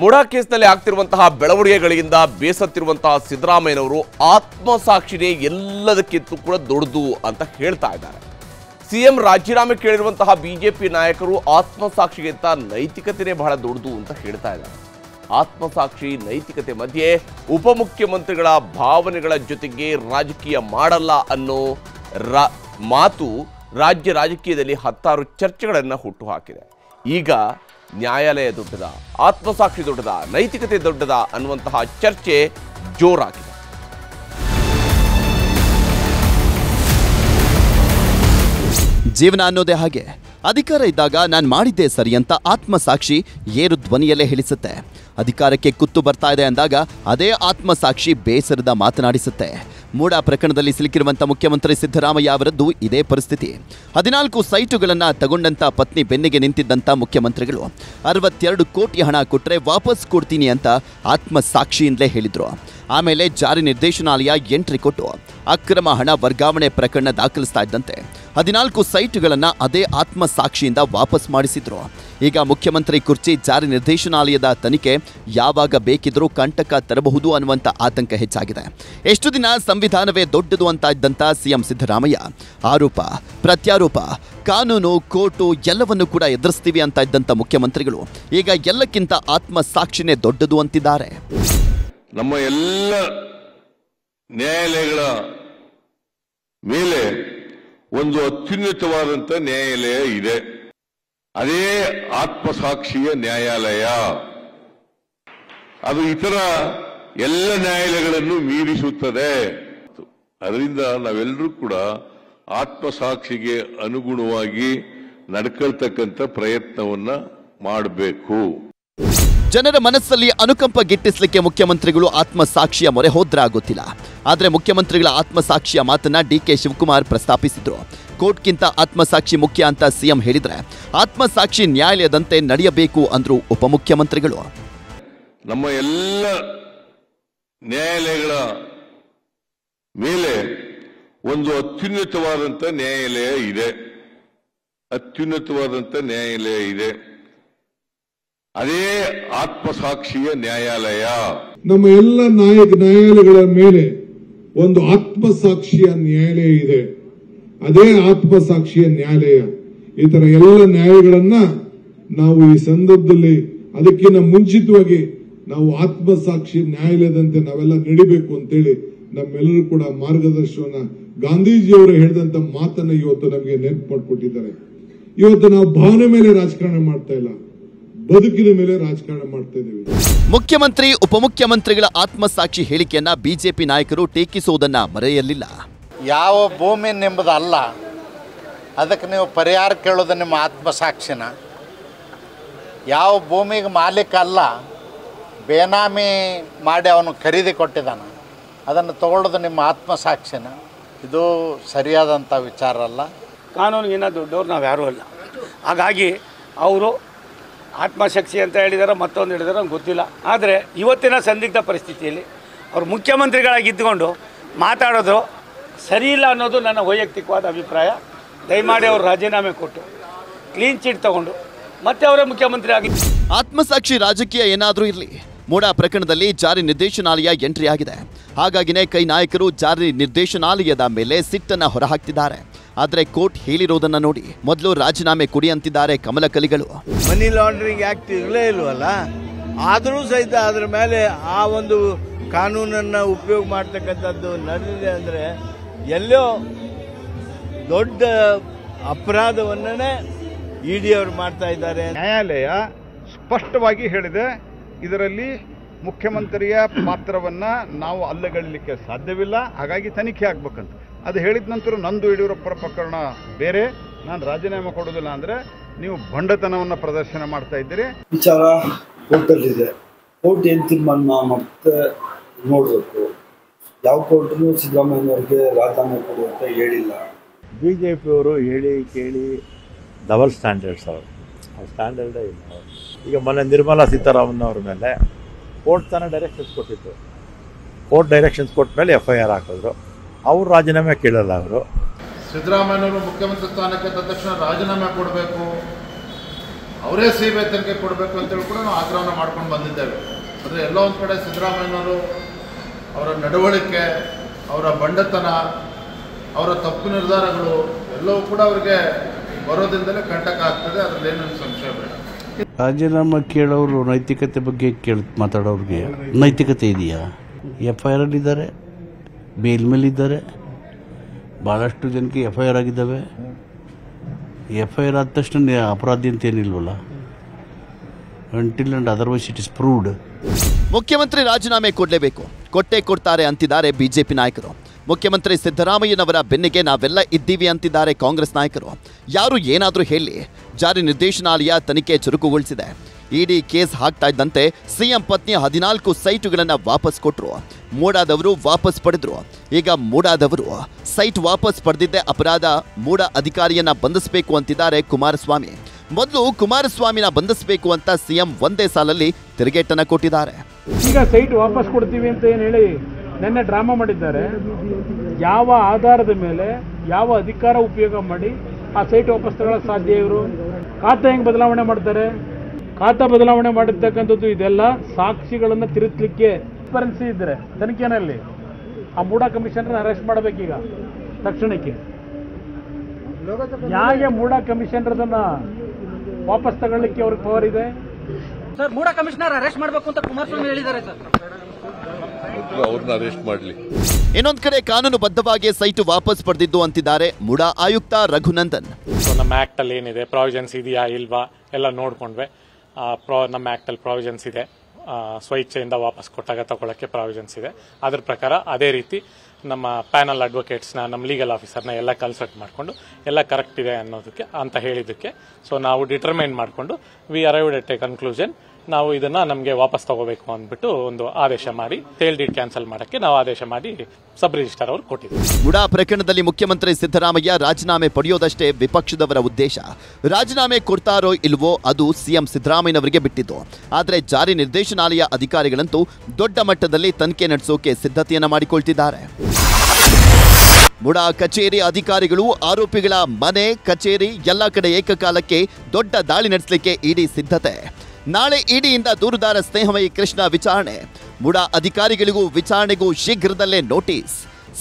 ಮುಡಾ ಕೇಸ್ನಲ್ಲಿ ಆಗ್ತಿರುವಂತಹ ಬೆಳವಣಿಗೆಗಳಿಂದ ಬೇಸತ್ತಿರುವಂತಹ ಸಿದ್ದರಾಮಯ್ಯನವರು ಆತ್ಮಸಾಕ್ಷಿನೇ ಎಲ್ಲದಕ್ಕಿಂತ ಕೂಡ ದೊಡ್ಡದು ಅಂತ ಹೇಳ್ತಾ ಇದ್ದಾರೆ. ಸಿಎಂ ರಾಜೀನಾಮೆ ಕೇಳಿರುವಂತಹ ಬಿಜೆಪಿ ನಾಯಕರು ಆತ್ಮಸಾಕ್ಷಿಗಿಂತ ನೈತಿಕತೆನೇ ಬಹಳ ದೊಡ್ಡದು ಅಂತ ಹೇಳ್ತಾ ಇದ್ದಾರೆ. ಆತ್ಮಸಾಕ್ಷಿ, ನೈತಿಕತೆ ಮಧ್ಯೆ ಉಪಮುಖ್ಯಮಂತ್ರಿಗಳ ಭಾವನೆಗಳ ಜೊತೆಗೆ ರಾಜಕೀಯ ಮಾಡಲ್ಲ ಅನ್ನೋ ಮಾತು ರಾಜ್ಯ ರಾಜಕೀಯದಲ್ಲಿ ಹತ್ತಾರು ಚರ್ಚೆಗಳನ್ನು ಹುಟ್ಟುಹಾಕಿದೆ ಈಗ ನ್ಯಾಯಾಲಯ ದೊಡ್ಡದ, ಆತ್ಮಸಾಕ್ಷಿ ದೊಡ್ಡದ, ನೈತಿಕತೆ ದೊಡ್ಡದ ಅನ್ನುವಂತಹ ಚರ್ಚೆ ಜೋರಾಗಿದೆ. ಜೀವನ ಅನ್ನೋದೇ ಹಾಗೆ. ಅಧಿಕಾರ ಇದ್ದಾಗ ನಾನು ಮಾಡಿದ್ದೆ ಸರಿ ಅಂತ ಆತ್ಮಸಾಕ್ಷಿ ಏರು ಧ್ವನಿಯಲ್ಲೇ ಹೇಳಿಸುತ್ತೆ. ಅಧಿಕಾರಕ್ಕೆ ಕುತ್ತು ಬರ್ತಾ ಇದೆ ಅಂದಾಗ ಅದೇ ಆತ್ಮಸಾಕ್ಷಿ ಬೇಸರದ ಮಾತನಾಡಿಸುತ್ತೆ. ಮೂಡ ಪ್ರಕರಣದಲ್ಲಿ ಸಿಲುಕಿರುವಂಥ ಮುಖ್ಯಮಂತ್ರಿ ಸಿದ್ದರಾಮಯ್ಯ ಅವರದ್ದು ಇದೇ ಪರಿಸ್ಥಿತಿ. ಹದಿನಾಲ್ಕು ಸೈಟುಗಳನ್ನ ತಗೊಂಡಂತ ಪತ್ನಿ ಬೆನ್ನಿಗೆ ನಿಂತಿದ್ದಂಥ ಮುಖ್ಯಮಂತ್ರಿಗಳು, ಅರವತ್ತೆರಡು ಕೋಟಿ ಹಣ ಕೊಟ್ಟರೆ ವಾಪಸ್ ಕೊಡ್ತೀನಿ ಅಂತ ಆತ್ಮಸಾಕ್ಷಿಯಿಂದಲೇ ಹೇಳಿದ್ರು. ಆಮೇಲೆ ಜಾರಿ ನಿರ್ದೇಶನಾಲಯ ಎಂಟ್ರಿ ಕೊಟ್ಟು ಅಕ್ರಮ ಹಣ ವರ್ಗಾವಣೆ ಪ್ರಕರಣ ದಾಖಲಿಸ್ತಾ ಇದ್ದಂತೆ. ಹದಿನಾಲ್ಕು ಸೈಟ್ಗಳನ್ನು ಅದೇ ಆತ್ಮಸಾಕ್ಷಿಯಿಂದ ವಾಪಸ್ ಮಾಡಿಸಿದ್ರು. ಈಗ ಮುಖ್ಯಮಂತ್ರಿ ಕುರ್ಚಿ ಜಾರಿ ನಿರ್ದೇಶನಾಲಯದ ತನಿಖೆ ಯಾವಾಗ ಬೇಕಿದ್ರೂ ಕಂಟಕ ತರಬಹುದು ಅನ್ನುವಂಥ ಆತಂಕ ಹೆಚ್ಚಾಗಿದೆ. ಎಷ್ಟು ದಿನ ಸಂವಿಧಾನವೇ ದೊಡ್ಡದು ಅಂತ ಇದ್ದಂಥ ಸಿಎಂ ಸಿದ್ದರಾಮಯ್ಯ, ಆರೋಪ, ಪ್ರತ್ಯಾರೋಪ, ಕಾನೂನು, ಕೋರ್ಟು ಎಲ್ಲವನ್ನು ಕೂಡ ಎದುರಿಸ್ತೀವಿ ಅಂತ ಇದ್ದಂಥ ಮುಖ್ಯಮಂತ್ರಿಗಳು ಈಗ ಎಲ್ಲಕ್ಕಿಂತ ಆತ್ಮಸಾಕ್ಷಿನೇ ದೊಡ್ಡದು ಅಂತಿದ್ದಾರೆ. ನಮ್ಮ ಎಲ್ಲ ನ್ಯಾಯಾಲಯಗಳ ಮೇಲೆ ಒಂದು ಅತ್ಯುನ್ನತವಾದಂತ ನ್ಯಾಯಾಲಯ ಇದೆ. ಅದೇ ಆತ್ಮಸಾಕ್ಷಿಯ ನ್ಯಾಯಾಲಯ. ಅದು ಇತರ ಎಲ್ಲ ನ್ಯಾಯಾಲಯಗಳನ್ನು ಮೀರಿಸುತ್ತದೆ. ಅದರಿಂದ ನಾವೆಲ್ಲರೂ ಕೂಡ ಆತ್ಮಸಾಕ್ಷಿಗೆ ಅನುಗುಣವಾಗಿ ನಡ್ಕೊಳ್ತಕ್ಕಂಥ ಪ್ರಯತ್ನವನ್ನ ಮಾಡಬೇಕು. ಜನರ ಮನಸ್ಸಲ್ಲಿ ಅನುಕಂಪ ಗಿಟ್ಟಿಸಲಿಕ್ಕೆ ಮುಖ್ಯಮಂತ್ರಿಗಳು ಆತ್ಮಸಾಕ್ಷಿಯ ಮೊರೆ ಹೋದ್ರಾಗುತ್ತಿಲ್ಲ. ಆದರೆ ಮುಖ್ಯಮಂತ್ರಿಗಳ ಆತ್ಮಸಾಕ್ಷಿಯ ಮಾತನ್ನ ಡಿ ಕೆ ಶಿವಕುಮಾರ್ ಪ್ರಸ್ತಾಪಿಸಿದ್ರು. ಕೋರ್ಟ್ಗಿಂತ ಆತ್ಮಸಾಕ್ಷಿ ಮುಖ್ಯ ಅಂತ ಸಿಎಂ ಹೇಳಿದ್ರೆ ಆತ್ಮಸಾಕ್ಷಿ ನ್ಯಾಯಾಲಯದಂತೆ ನಡೆಯಬೇಕು ಅಂದ್ರು ಉಪಮುಖ್ಯಮಂತ್ರಿಗಳು. ನಮ್ಮ ಎಲ್ಲ ನ್ಯಾಯಾಲಯಗಳ ಮೇಲೆ ಒಂದು ಅತ್ಯುನ್ನತವಾದಂತ ನ್ಯಾಯಾಲಯ ಇದೆ. ಅತ್ಯುನ್ನತವಾದಂಥ ನ್ಯಾಯಾಲಯ ಇದೆ. ಅದೇ ಆತ್ಮಸಾಕ್ಷಿಯ ನ್ಯಾಯಾಲಯ. ನಮ್ಮ ಎಲ್ಲ ನಾಯಕ ನ್ಯಾಯಾಲಯಗಳ ಮೇಲೆ ಒಂದು ಆತ್ಮಸಾಕ್ಷಿಯ ನ್ಯಾಯಾಲಯ ಇದೆ. ಅದೇ ಆತ್ಮಸಾಕ್ಷಿಯ ನ್ಯಾಯಾಲಯ. ಈ ತರ ಎಲ್ಲ ನ್ಯಾಯಗಳನ್ನ ನಾವು ಈ ಸಂದರ್ಭದಲ್ಲಿ ಅದಕ್ಕಿಂತ ಮುಂಚಿತವಾಗಿ ನಾವು ಆತ್ಮಸಾಕ್ಷಿ ನ್ಯಾಯಾಲಯದಂತೆ ನಾವೆಲ್ಲ ನಡಿಬೇಕು ಅಂತೇಳಿ ನಮ್ಮೆಲ್ಲರೂ ಕೂಡ ಮಾರ್ಗದರ್ಶನ ಗಾಂಧೀಜಿಯವರು ಹೇಳಿದಂತ ಮಾತನ್ನ ಇವತ್ತು ನಮಗೆ ನೆನಪು ಮಾಡಿಕೊಟ್ಟಿದ್ದಾರೆ. ಇವತ್ತು ನಾವು ಭಾವನೆ ಮೇಲೆ ರಾಜಕಾರಣ ಮಾಡ್ತಾ ಇಲ್ಲ. ಬದುಕಿನ ಮೇಲೆ ರಾಜಕಾರಣ ಮಾಡ್ತಾ ಇದ್ದೀವಿ. ಮುಖ್ಯಮಂತ್ರಿ ಉಪಮುಖ್ಯಮಂತ್ರಿಗಳ ಆತ್ಮಸಾಕ್ಷಿ ಹೇಳಿಕೆಯನ್ನ ಬಿಜೆಪಿ ನಾಯಕರು ಟೀಕಿಸುವುದನ್ನ ಮರೆಯಲಿಲ್ಲ. ಯಾವ ಭೂಮಿ ನಿಮ್ಮದು ಅಲ್ಲ ಅದಕ್ಕೆ ನೀವು ಪರಿಹಾರ ಕೇಳೋದು ನಿಮ್ಮ ಆತ್ಮಸಾಕ್ಷಿನ. ಯಾವ ಭೂಮಿಗೆ ಮಾಲೀಕ ಅಲ್ಲ ಬೇನಾಮಿ ಮಾಡಿ ಅವನು ಖರೀದಿ ಕೊಟ್ಟಿದ್ದಾನೆ ಅದನ್ನು ತಗೊಳ್ಳೋದು ನಿಮ್ಮ ಆತ್ಮಸಾಕ್ಷಿನ. ಇದು ಸರಿಯಾದಂಥ ವಿಚಾರ ಅಲ್ಲ. ಕಾನೂನಿಗಿನ್ನ ದೊಡ್ಡವ್ರು ನಾವು ಯಾರೂ ಅಲ್ಲ. ಹಾಗಾಗಿ ಅವರು ಆತ್ಮಶಕ್ತಿ ಅಂತ ಹೇಳಿದಾರೋ ಮತ್ತೊಂದು ಹೇಳಿದಾರೋ ಗೊತ್ತಿಲ್ಲ. ಆದರೆ ಇವತ್ತಿನ ಸಂದಿಗ್ಧ ಪರಿಸ್ಥಿತಿಯಲ್ಲಿ ಅವರು ಮುಖ್ಯಮಂತ್ರಿಗಳಾಗಿದ್ದುಕೊಂಡು ಮಾತಾಡೋದು ಸರಿ ಇಲ್ಲ ಅನ್ನೋದು ನನ್ನ ವೈಯಕ್ತಿಕವಾದ ಅಭಿಪ್ರಾಯ. ದಯಮಾಡಿ ಅವರು ರಾಜೀನಾಮೆ ಕೊಟ್ಟು ಕ್ಲೀನ್ ಚೀಟ್ ತಗೊಂಡು, ಮತ್ತೆ ಅವರೇ ಮುಖ್ಯಮಂತ್ರಿ ಆಗಿ ಆತ್ಮಸಾಕ್ಷಿ ರಾಜಕೀಯ ಏನಾದರೂ ಇರಲಿ. ಮೂಡಾ ಪ್ರಕರಣದಲ್ಲಿ ಜಾರಿ ನಿರ್ದೇಶನಾಲಯ ಎಂಟ್ರಿ ಆಗಿದೆ. ಹಾಗಾಗಿನೇ ಕೈ ನಾಯಕರು ಜಾರಿ ನಿರ್ದೇಶನಾಲಯದ ಮೇಲೆ ಸಿಟ್ಟನ್ನು ಹೊರಹಾಕ್ತಿದ್ದಾರೆ. ಆದರೆ ಕೋರ್ಟ್ ಹೇಳಿರೋದನ್ನ ನೋಡಿ ಮೊದಲು ರಾಜೀನಾಮೆ ಕೊಡಿ ಅಂತಿದ್ದಾರೆ ಕಮಲ ಕಲಿಗಳು. ಮನಿ ಲಾಂಡ್ರಿಂಗ್ ಆಕ್ಟ್ ಇರಲೇ ಇಲ್ವಲ್ಲ? ಆದರೂ ಸಹಿತ ಅದ್ರ ಮೇಲೆ ಆ ಒಂದು ಕಾನೂನನ್ನ ಉಪಯೋಗ ಮಾಡ್ತಕ್ಕಂಥದ್ದು ನಡೆದಿದೆ ಅಂದ್ರೆ ಎಲ್ಲೋ ದೊಡ್ಡ ಅಪರಾಧವನ್ನೇ ಇಡಿ ಅವರು ಮಾಡ್ತಾ ಇದ್ದಾರೆ. ನ್ಯಾಯಾಲಯ ಸ್ಪಷ್ಟವಾಗಿ ಹೇಳಿದೆ ಇದರಲ್ಲಿ ಮುಖ್ಯಮಂತ್ರಿಯ ಪಾತ್ರವನ್ನ ನಾವು ಅಲ್ಲಗಳಲಿಕ್ಕೆ ಸಾಧ್ಯವಿಲ್ಲ ಹಾಗಾಗಿ ತನಿಖೆ ಆಗ್ಬೇಕಂತ. ಅದು ಹೇಳಿದ ನಂತರ ನಂದು ಯಡಿಯೂರಪ್ಪರ ಪ್ರಕರಣ ಬೇರೆ. ನಾನು ರಾಜೀನಾಮೆ ಕೊಡೋದಿಲ್ಲ ಅಂದರೆ ನೀವು ಬಂಡತನವನ್ನು ಪ್ರದರ್ಶನ ಮಾಡ್ತಾ ಇದ್ದೀರಿ. ವಿಚಾರ ಕೋರ್ಟಲ್ಲಿದೆ. ಕೋರ್ಟ್ ಏನು ತೀರ್ಮಾನ ಮತ್ತೆ ನೋಡಬೇಕು. ಯಾವ ಕೋರ್ಟ್ನು ಸಿದ್ದರಾಮಯ್ಯವರಿಗೆ ರಾಜೀನಾಮೆ ಕೊಡು ಅಂತ ಹೇಳಿಲ್ಲ. ಬಿ ಜೆ ಪಿಯವರು ಹೇಳಿ ಕೇಳಿ ಡಬಲ್ ಸ್ಟ್ಯಾಂಡರ್ಡ್ಸ್ ಅವರು. ಆ ಸ್ಟ್ಯಾಂಡರ್ಡೇ ಇಲ್ಲ ಅವರು. ಈಗ ಮೊನ್ನೆ ನಿರ್ಮಲಾ ಸೀತಾರಾಮನ್ ಅವ್ರ ಮೇಲೆ ಕೋರ್ಟ್ ತಾನೇ ಡೈರೆಕ್ಷನ್ಸ್ ಕೊಟ್ಟಿತ್ತು ಕೋರ್ಟ್ ಡೈರೆಕ್ಷನ್ಸ್ ಕೊಟ್ಟ ಮೇಲೆ ಎಫ್ ಐ ಆರ್ ಹಾಕಿದ್ರು. ಅವ್ರು ರಾಜೀನಾಮೆ ಕೇಳಲ್ಲ ಅವರು. ಸಿದ್ದರಾಮಯ್ಯವರು ಮುಖ್ಯಮಂತ್ರಿ ಸ್ಥಾನಕ್ಕೆ ತಂದ ತಕ್ಷಣ ರಾಜೀನಾಮೆ ಕೊಡಬೇಕು. ಅವರೇ ಸಿ ಬಿ ಐ ತನಿಖೆ ಕೊಡಬೇಕು ಅಂತೇಳಿ ಕೂಡ ನಾವು ಆಗ್ರಹವನ್ನು ಮಾಡ್ಕೊಂಡು ಬಂದಿದ್ದೇವೆ. ಆದರೆ ಎಲ್ಲೋ ಒಂದು ಕಡೆ ಸಿದ್ದರಾಮಯ್ಯನವರು ಅವರ ನಡವಳಿಕೆ ಅವರ ಬಂಡತನ ಅವರ ತಪ್ಪು ನಿರ್ಧಾರಗಳು ಎಲ್ಲವೂ ಕೂಡ ಅವರಿಗೆ ಬರೋದ್ರಿಂದಲೇ ಕಂಟಕ ಆಗ್ತದೆ. ಅದರಲ್ಲಿ ಏನೇನು ಸಂಶಯ ಬೇಡ. ರಾಜೀನಾಮೆ ಕೇಳೋರು ನೈತಿಕತೆ ಬಗ್ಗೆ ಕೇಳ ಮಾತಾಡೋರಿಗೆ ನೈತಿಕತೆ ಇದೆಯಾ? ಎಫ್ ಐ ಆರಲ್ಲಿದ್ದಾರೆ ಬೇಲ್ ಮೇಲಿದ್ದಾರೆ. ಭಾಳಷ್ಟು ಜನಕ್ಕೆ ಎಫ್ ಐ ಆರ್ ಆಗಿದ್ದಾವೆ. ಎಫ್ ಐ ಆರ್ ಆದ ತಕ್ಷಣ ಅಪರಾಧಿ ಅಂತ ಏನಿಲ್ವಲ್ಲ? Until and otherwise it is proved ಮುಖ್ಯಮಂತ್ರಿ ರಾಜೀನಾಮೆ ಕೊಡಲೇಬೇಕು. ಕೊಟ್ಟೇ ಕೊಡ್ತಾರೆ ಅಂತಿದ್ದಾರೆ ಬಿಜೆಪಿ ನಾಯಕರು. ಮುಖ್ಯಮಂತ್ರಿ ಸಿದ್ದರಾಮಯ್ಯನವರ ಬೆನ್ನಿಗೆ ನಾವೆಲ್ಲ ಇದ್ದೀವಿ ಅಂತಿದ್ದಾರೆ ಕಾಂಗ್ರೆಸ್ ನಾಯಕರು. ಯಾರು ಏನಾದರೂ ಹೇಳಿ, ಜಾರಿ ನಿರ್ದೇಶನಾಲಯ ತನಿಖೆ ಚುರುಕುಗೊಳಿಸಿದೆ. ಇಡಿ ಕೇಸ್ ಹಾಕ್ತಾ ಇದ್ದಂತೆ ಸಿಎಂ ಪತ್ನಿ ಹದಿನಾಲ್ಕು ಸೈಟುಗಳನ್ನು ವಾಪಸ್ ಕೊಟ್ಟರು ಮೂಡಾದವರು ವಾಪಸ್ ಪಡೆದ್ರು. ಈಗ ಮೂಡಾದವರು ಸೈಟ್ ವಾಪಸ್ ಪಡೆದಿದ್ದೆ ಅಪರಾಧ. ಮೂಡ ಅಧಿಕಾರಿಯನ್ನ ಬಂಧಿಸಬೇಕು ಅಂತಿದ್ದಾರೆ ಕುಮಾರಸ್ವಾಮಿ. ಮೊದಲು ಕುಮಾರಸ್ವಾಮಿನ ಬಂಧಿಸಬೇಕು ಅಂತ ಸಿಎಂ ಒಂದೇ ಸಾಲಲ್ಲಿ ತಿರುಗೇಟನ್ನ ಕೊಟ್ಟಿದ್ದಾರೆ. ಈಗ ಸೈಟ್ ವಾಪಸ್ ಕೊಡ್ತೀವಿ ಅಂತ ಏನು ಹೇಳಿ ನಿನ್ನೆ ಡ್ರಾಮಾ ಮಾಡಿದ್ದಾರೆ. ಯಾವ ಆಧಾರದ ಮೇಲೆ ಯಾವ ಅಧಿಕಾರ ಉಪಯೋಗ ಮಾಡಿ ಆ ಸೈಟ್ ವಾಪಸ್ ತಗೊಳ್ಳೋಕೆ ಸಾಧ್ಯ ಇವರು? ಖಾತೆ ಹೆಂಗೆ ಬದಲಾವಣೆ ಮಾಡ್ತಾರೆ? ಖಾತಾ ಬದಲಾವಣೆ ಮಾಡಿರ್ತಕ್ಕಂಥದ್ದು ಇದೆಲ್ಲ ಸಾಕ್ಷಿಗಳನ್ನು ತಿರುತ್ತಲಿಕ್ಕೆ ಟ್ರಾನ್ಸ್ಪರೆನ್ಸಿ ಇದ್ದರೆ ತನಿಖೆನಲ್ಲಿ ಆ ಮೂಡ ಕಮಿಷನರ್ ಅರೆಸ್ಟ್ ಮಾಡಬೇಕೀಗ ತಕ್ಷಣಕ್ಕೆ. ಯಾಕೆ ಮೂಡ ಕಮಿಷನರ್ ಅದನ್ನ ವಾಪಸ್ ತಗೊಳ್ಳಿಕ್ಕೆ ಅವ್ರಿಗೆ ಪವರ್ ಇದೆ. ಸರ್ ಮೂಡ ಕಮಿಷನರ್ ಅರೆಸ್ಟ್ ಮಾಡಬೇಕು ಅಂತ ಕುಮಾರಸ್ವಾಮಿ ಹೇಳಿದ್ದಾರೆ ಸರ್. ಅವ್ರನ್ನ ಅರೆಸ್ಟ್ ಮಾಡಲಿ. ಇನ್ನೊಂದ್ ಕಡೆ ಕಾನೂನುಬದ್ಧವಾಗಿ ಸೈಟು ವಾಪಸ್ ಪಡೆದಿದ್ದು ಅಂತಿದ್ದಾರೆ ಮುಡಾ ಆಯುಕ್ತ ರಘುನಂದನ್. ನಮ್ಮ ಆಕ್ಟ್ ಅಲ್ಲಿ ಏನಿದೆ? ಪ್ರಾವಿಷನ್ಸ್ ಇದೆಯಾ ಇಲ್ವಾ? ಎಲ್ಲ ನೋಡ್ಕೊಂಡ್ವೆ. ಪ್ರಾ ನಮ್ಮ ಆ್ಯಕ್ಟಲ್ಲಿ ಪ್ರಾವಿಷನ್ಸ್ ಇದೆ. ಸ್ವಇಚ್ಛೆಯಿಂದ ವಾಪಸ್ ಕೊಟ್ಟಾಗ ತಗೊಳ್ಳೋಕ್ಕೆ ಪ್ರಾವಿಷನ್ಸ್ ಇದೆ. ಅದ್ರ ಪ್ರಕಾರ ಅದೇ ರೀತಿ ನಮ್ಮ ಪ್ಯಾನಲ್ ಅಡ್ವೊಕೇಟ್ಸ್ನ ನಮ್ಮ ಲೀಗಲ್ ಆಫೀಸರ್ನ ಎಲ್ಲ ಕನ್ಸಲ್ಟ್ ಮಾಡಿಕೊಂಡು ಎಲ್ಲ ಕರೆಕ್ಟ್ ಇದೆ ಅನ್ನೋದಕ್ಕೆ, ಅಂತ ಹೇಳಿದ್ದಕ್ಕೆ. ಸೊ ನಾವು ಡಿಟರ್ಮೈನ್ ಮಾಡಿಕೊಂಡು we arrived at a conclusion ನಾವು ಇದನ್ನ ನಮಗೆ ವಾಪಸ್ ತಗೋಬೇಕು ಅಂದ್ಬಿಟ್ಟು ಒಂದು ಆದೇಶ ಮಾಡಿ ಸೇಲ್ ಡೀಟ್ ಕ್ಯಾನ್ಸಲ್ ಮಾಡಕ್ಕೆ ನಾವು ಆದೇಶ ಮಾಡಿ ಸಬ್ ರಿಜಿಸ್ಟರ್ ಅವರು ಕೊಟ್ಟಿದ್ದೀವಿ ಮುಡಾ ಪ್ರಕರಣದಲ್ಲಿ ಮುಖ್ಯಮಂತ್ರಿ ಸಿದ್ದರಾಮಯ್ಯ ರಾಜೀನಾಮೆ ಪಡೆಯೋದಷ್ಟೇ ವಿಪಕ್ಷದವರ ಉದ್ದೇಶ. ರಾಜೀನಾಮೆ ಕೊಡ್ತಾರೋ ಇಲ್ವೋ ಅದು ಸಿಎಂ ಸಿದ್ದರಾಮಯ್ಯನವರಿಗೆ ಬಿಟ್ಟಿದ್ದು. ಆದರೆ ಜಾರಿ ನಿರ್ದೇಶನಾಲಯ ಅಧಿಕಾರಿಗಳಂತೂ ದೊಡ್ಡ ಮಟ್ಟದಲ್ಲಿ ತನಿಖೆ ನಡೆಸೋಕೆ ಸಿದ್ಧತೆಯನ್ನು ಮಾಡಿಕೊಳ್ತಿದ್ದಾರೆ. ಮುಡಾ ಕಚೇರಿ ಅಧಿಕಾರಿಗಳು, ಆರೋಪಿಗಳ ಮನೆ, ಕಚೇರಿ, ಎಲ್ಲ ಕಡೆ ಏಕಕಾಲಕ್ಕೆ ದೊಡ್ಡ ದಾಳಿ ನಡೆಸಲಿಕ್ಕೆ ಇಡಿ ಸಿದ್ಧತೆ. ನಾಳೆ ಇಡಿಯಿಂದ ದೂರುದಾರ ಸ್ನೇಹಮಯಿ ಕೃಷ್ಣ ವಿಚಾರಣೆ. ಮುಡಾ ಅಧಿಕಾರಿಗಳಿಗೂ ವಿಚಾರಣೆಗೂ ಶೀಘ್ರದಲ್ಲೇ ನೋಟಿಸ್.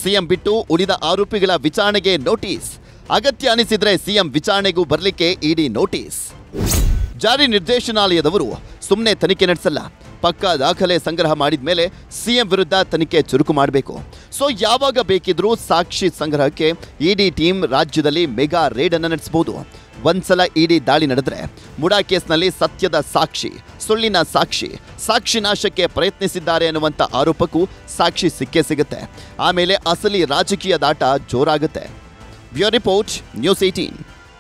ಸಿಎಂ ಬಿಟ್ಟು ಉಳಿದ ಆರೋಪಿಗಳ ವಿಚಾರಣೆಗೆ ನೋಟಿಸ್. ಅಗತ್ಯ ಅನಿಸಿದ್ರೆ ಸಿಎಂ ವಿಚಾರಣೆಗೂ ಬರಲಿಕ್ಕೆ ಇಡಿ ನೋಟಿಸ್. ಜಾರಿ ನಿರ್ದೇಶನಾಲಯದವರು ಸುಮ್ಮನೆ ತನಿಖೆ ನಡೆಸಲ್ಲ. ಪಕ್ಕಾ ದಾಖಲೆ ಸಂಗ್ರಹ ಮಾಡಿದ ಮೇಲೆ ಸಿಎಂ ವಿರುದ್ಧ ತನಿಖೆ ಚುರುಕು ಮಾಡಬೇಕು. ಸೊ ಯಾವಾಗ ಬೇಕಿದ್ರೂ ಸಾಕ್ಷಿ ಸಂಗ್ರಹಕ್ಕೆ ಇಡಿ ಟೀಮ್ ರಾಜ್ಯದಲ್ಲಿ ಮೆಗಾ ರೇಡ್ ಅನ್ನು ನಡೆಸಬಹುದು. ಒಂದ್ಸಲ ಇಡಿ ದಾಳಿ ನಡೆದ್ರೆ ಮುಡಾ ಕೇಸ್ನಲ್ಲಿ ಸತ್ಯದ ಸಾಕ್ಷಿ, ಸುಳ್ಳಿನ ಸಾಕ್ಷಿ ಸಾಕ್ಷಿ ನಾಶಕ್ಕೆ ಪ್ರಯತ್ನಿಸಿದ್ದಾರೆ ಅನ್ನುವಂಥ ಆರೋಪಕ್ಕೂ ಸಾಕ್ಷಿ ಸಿಕ್ಕೇ ಸಿಗುತ್ತೆ. ಆಮೇಲೆ ಅಸಲಿ ರಾಜಕೀಯ ದಾಟ ಜೋರಾಗುತ್ತೆ. Bureau report, news eighteen